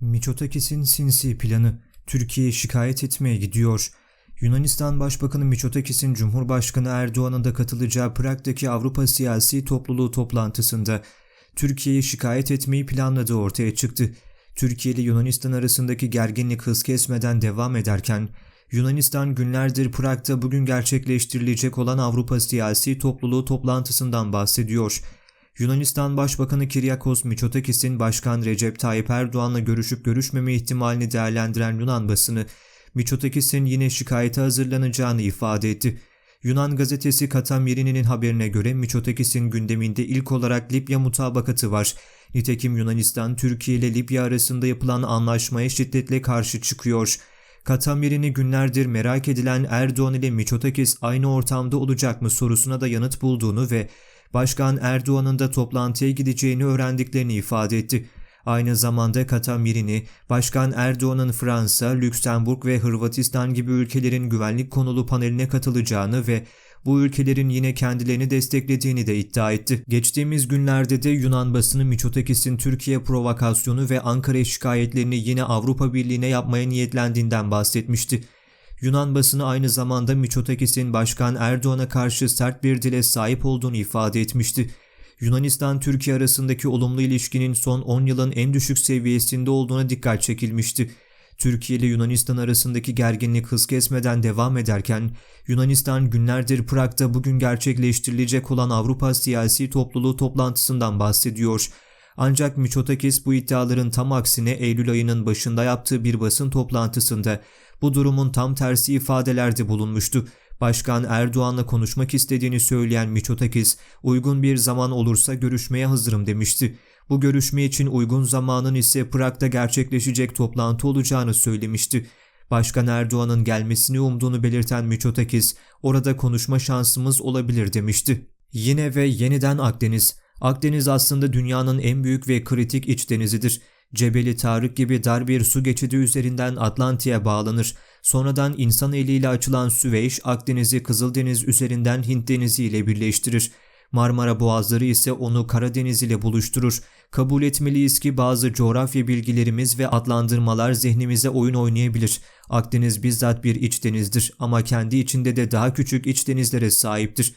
Miçotakis'in sinsi planı Türkiye'ye şikayet etmeye gidiyor. Yunanistan Başbakanı Miçotakis'in Cumhurbaşkanı Erdoğan'ın da katılacağı Prag'daki Avrupa Siyasi Topluluğu toplantısında Türkiye'ye şikayet etmeyi planladığı ortaya çıktı. Türkiye ile Yunanistan arasındaki gerginlik hız kesmeden devam ederken Yunanistan günlerdir Prag'da bugün gerçekleştirilecek olan Avrupa Siyasi Topluluğu toplantısından bahsediyor. Yunanistan Başbakanı Kiryakos Mitsotakis'in Başkan Recep Tayyip Erdoğan'la görüşüp görüşmeme ihtimalini değerlendiren Yunan basını, Mitsotakis'in yine şikayete hazırlanacağını ifade etti. Yunan gazetesi Katamyerini'nin haberine göre Mitsotakis'in gündeminde ilk olarak Libya mutabakatı var. Nitekim Yunanistan, Türkiye ile Libya arasında yapılan anlaşmaya şiddetle karşı çıkıyor. Katamirini günlerdir merak edilen Erdoğan ile Mitsotakis aynı ortamda olacak mı sorusuna da yanıt bulduğunu ve Başkan Erdoğan'ın da toplantıya gideceğini öğrendiklerini ifade etti. Aynı zamanda Katamirini, Başkan Erdoğan'ın Fransa, Lüksemburg ve Hırvatistan gibi ülkelerin güvenlik konulu paneline katılacağını ve bu ülkelerin yine kendilerini desteklediğini de iddia etti. Geçtiğimiz günlerde de Yunan basını Miçotakis'in Türkiye provokasyonu ve Ankara şikayetlerini yine Avrupa Birliği'ne yapmaya niyetlendiğinden bahsetmişti. Yunan basını aynı zamanda Miçotakis'in Başkan Erdoğan'a karşı sert bir dile sahip olduğunu ifade etmişti. Yunanistan-Türkiye arasındaki olumlu ilişkinin son 10 yılın en düşük seviyesinde olduğuna dikkat çekilmişti. Türkiye ile Yunanistan arasındaki gerginlik hız kesmeden devam ederken Yunanistan günlerdir Prag'da bugün gerçekleştirilecek olan Avrupa Siyasi Topluluğu toplantısından bahsediyor. Ancak Miçotakis bu iddiaların tam aksine Eylül ayının başında yaptığı bir basın toplantısında bu durumun tam tersi ifadelerde bulunmuştu. Başkan Erdoğan'la konuşmak istediğini söyleyen Miçotakis, uygun bir zaman olursa görüşmeye hazırım demişti. Bu görüşme için uygun zamanın ise Prag'da gerçekleşecek toplantı olacağını söylemişti. Başkan Erdoğan'ın gelmesini umduğunu belirten Miçotakis, orada konuşma şansımız olabilir demişti. Yine ve yeniden Akdeniz. Akdeniz aslında dünyanın en büyük ve kritik iç denizidir. Cebeli Tarık gibi dar bir su geçidi üzerinden Atlantik'e bağlanır. Sonradan insan eliyle açılan Süveyş, Akdeniz'i Kızıldeniz üzerinden Hint Denizi ile birleştirir. Marmara Boğazları ise onu Karadeniz ile buluşturur. Kabul etmeliyiz ki bazı coğrafya bilgilerimiz ve adlandırmalar zihnimize oyun oynayabilir. Akdeniz bizzat bir iç denizdir ama kendi içinde de daha küçük iç denizlere sahiptir.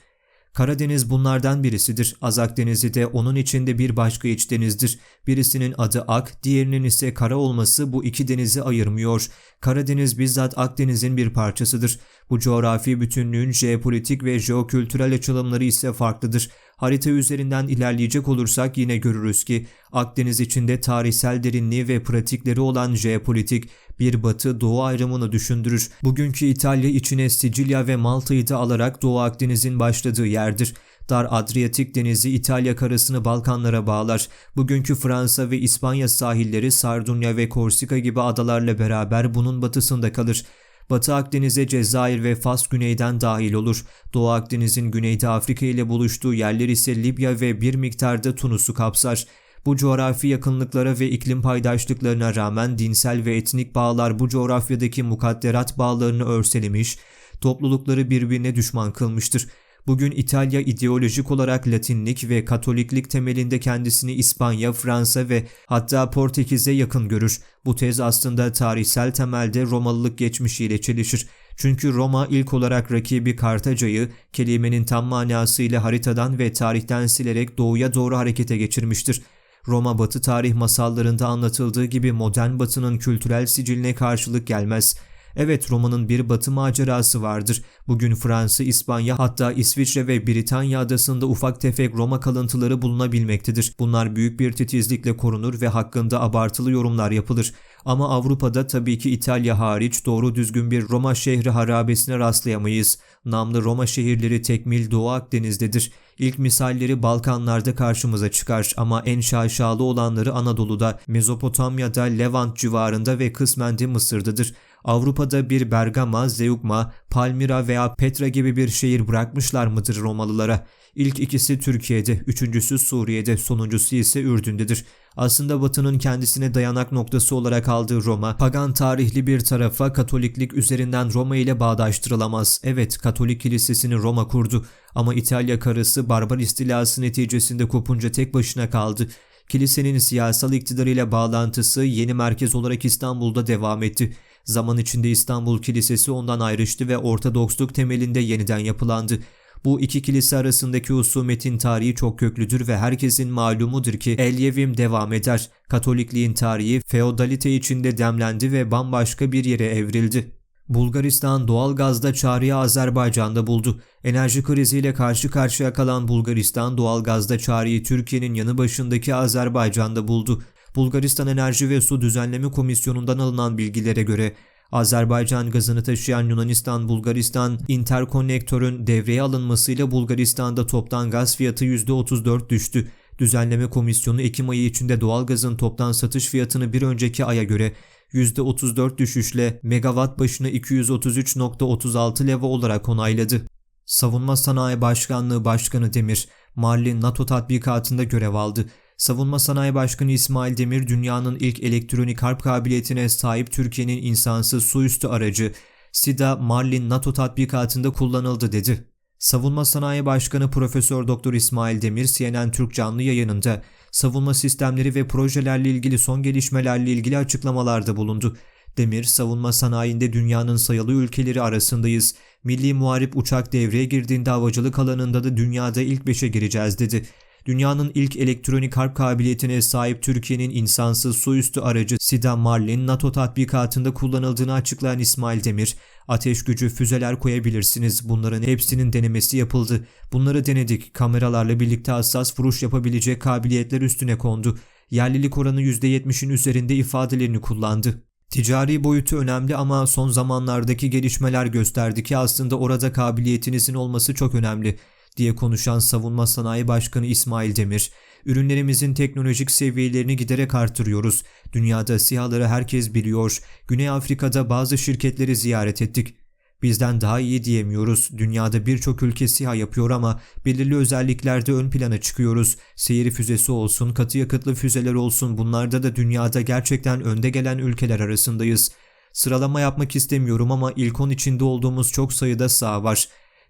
Karadeniz bunlardan birisidir. Azak Denizi de onun içinde bir başka iç denizdir. Birisinin adı Ak, diğerinin ise Kara olması bu iki denizi ayırmıyor. Karadeniz bizzat Akdeniz'in bir parçasıdır. Bu coğrafi bütünlüğün jeopolitik ve jeokültürel açılımları ise farklıdır. Harita üzerinden ilerleyecek olursak yine görürüz ki Akdeniz içinde tarihsel derinliği ve pratikleri olan jeopolitik bir batı-doğu ayrımını düşündürür. Bugünkü İtalya içine Sicilya ve Malta'yı da alarak Doğu Akdeniz'in başladığı yerdir. Dar Adriyatik Denizi İtalya karasını Balkanlara bağlar. Bugünkü Fransa ve İspanya sahilleri Sardunya ve Korsika gibi adalarla beraber bunun batısında kalır. Batı Akdeniz'e Cezayir ve Fas güneyden dahil olur. Doğu Akdeniz'in güneyde Afrika ile buluştuğu yerler ise Libya ve bir miktarda Tunus'u kapsar. Bu coğrafi yakınlıklara ve iklim paydaşlıklarına rağmen dinsel ve etnik bağlar bu coğrafyadaki mukadderat bağlarını örselemiş, toplulukları birbirine düşman kılmıştır. Bugün İtalya ideolojik olarak Latinlik ve Katoliklik temelinde kendisini İspanya, Fransa ve hatta Portekiz'e yakın görür. Bu tez aslında tarihsel temelde Romalılık geçmişiyle çelişir. Çünkü Roma ilk olarak rakibi Kartaca'yı kelimenin tam manasıyla haritadan ve tarihten silerek doğuya doğru harekete geçirmiştir. Roma Batı tarih masallarında anlatıldığı gibi modern Batı'nın kültürel siciline karşılık gelmez. Evet Roma'nın bir batı macerası vardır. Bugün Fransa, İspanya hatta İsviçre ve Britanya adasında ufak tefek Roma kalıntıları bulunabilmektedir. Bunlar büyük bir titizlikle korunur ve hakkında abartılı yorumlar yapılır. Ama Avrupa'da tabii ki İtalya hariç doğru düzgün bir Roma şehri harabesine rastlayamayız. Namlı Roma şehirleri tekmil Doğu Akdeniz'dedir. İlk misalleri Balkanlarda karşımıza çıkar ama en şaşalı olanları Anadolu'da, Mezopotamya'da, Levant civarında ve kısmen de Mısır'dadır. Avrupa'da bir Bergama, Zeugma, Palmira veya Petra gibi bir şehir bırakmışlar mıdır Romalılara? İlk ikisi Türkiye'de, üçüncüsü Suriye'de, sonuncusu ise Ürdün'dedir. Aslında Batı'nın kendisine dayanak noktası olarak aldığı Roma, pagan tarihli bir tarafa Katoliklik üzerinden Roma ile bağdaştırılamaz. Evet, Katolik kilisesini Roma kurdu ama İtalya karısı barbar istilası neticesinde kopunca tek başına kaldı. Kilisenin siyasal iktidarıyla bağlantısı yeni merkez olarak İstanbul'da devam etti. Zaman içinde İstanbul Kilisesi ondan ayrıştı ve Ortodoksluk temelinde yeniden yapılandı. Bu iki kilise arasındaki husumetin tarihi çok köklüdür ve herkesin malumudur ki Elyevim devam eder. Katolikliğin tarihi feodalite içinde demlendi ve bambaşka bir yere evrildi. Bulgaristan doğal gazda çağrıyı Azerbaycan'da buldu. Enerji kriziyle karşı karşıya kalan Bulgaristan doğal gazda çağrıyı Türkiye'nin yanı başındaki Azerbaycan'da buldu. Bulgaristan Enerji ve Su Düzenleme Komisyonu'ndan alınan bilgilere göre Azerbaycan gazını taşıyan Yunanistan-Bulgaristan interkonnektörün devreye alınmasıyla Bulgaristan'da toptan gaz fiyatı %34 düştü. Düzenleme Komisyonu Ekim ayı içinde doğalgazın toptan satış fiyatını bir önceki aya göre %34 düşüşle megawatt başına 233.36 leva olarak onayladı. Savunma Sanayi Başkanlığı Başkanı Demir, Mali NATO tatbikatında görev aldı. Savunma Sanayi Başkanı İsmail Demir, dünyanın ilk elektronik harp kabiliyetine sahip Türkiye'nin insansız su üstü aracı SIDA Marlin NATO tatbikatında kullanıldı dedi. Savunma Sanayi Başkanı Profesör Doktor İsmail Demir CNN Türk canlı yayınında savunma sistemleri ve projelerle ilgili son gelişmelerle ilgili açıklamalarda bulundu. Demir, savunma sanayinde dünyanın sayılı ülkeleri arasındayız. Milli Muharip uçak devreye girdiğinde havacılık alanında da dünyada ilk beşe gireceğiz dedi. Dünyanın ilk elektronik harp kabiliyetine sahip Türkiye'nin insansız su üstü aracı Sida Marlin NATO tatbikatında kullanıldığını açıklayan İsmail Demir, ateş gücü füzeler koyabilirsiniz. Bunların hepsinin denemesi yapıldı. Bunları denedik. Kameralarla birlikte hassas vuruş yapabilecek kabiliyetler üstüne kondu. Yerlilik oranı %70'in üzerinde ifadelerini kullandı. Ticari boyutu önemli ama son zamanlardaki gelişmeler gösterdi ki aslında orada kabiliyetinizin olması çok önemli diye konuşan Savunma Sanayi Başkanı İsmail Demir, ürünlerimizin teknolojik seviyelerini giderek artırıyoruz. Dünyada SİHA'ları herkes biliyor. Güney Afrika'da bazı şirketleri ziyaret ettik. Bizden daha iyi diyemiyoruz. Dünyada birçok ülke SİHA yapıyor ama belirli özelliklerde ön plana çıkıyoruz. Seyir füzesi olsun, katı yakıtlı füzeler olsun bunlarda da dünyada gerçekten önde gelen ülkeler arasındayız. Sıralama yapmak istemiyorum ama ilk 10 içinde olduğumuz çok sayıda saha var.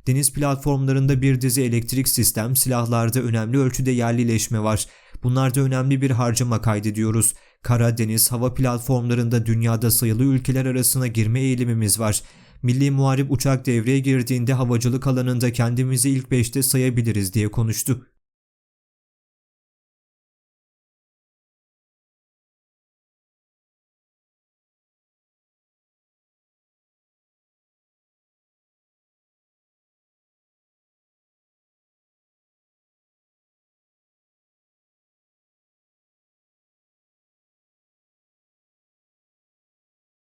Deniz platformlarında bir dizi elektrik sistem, silahlarda önemli ölçüde yerlileşme var. Bunlarda önemli bir harcama kaydediyoruz. Kara, deniz, hava platformlarında dünyada sayılı ülkeler arasına girme eğilimimiz var. Milli Muharip uçak devreye girdiğinde havacılık alanında kendimizi ilk 5'te sayabiliriz diye konuştu.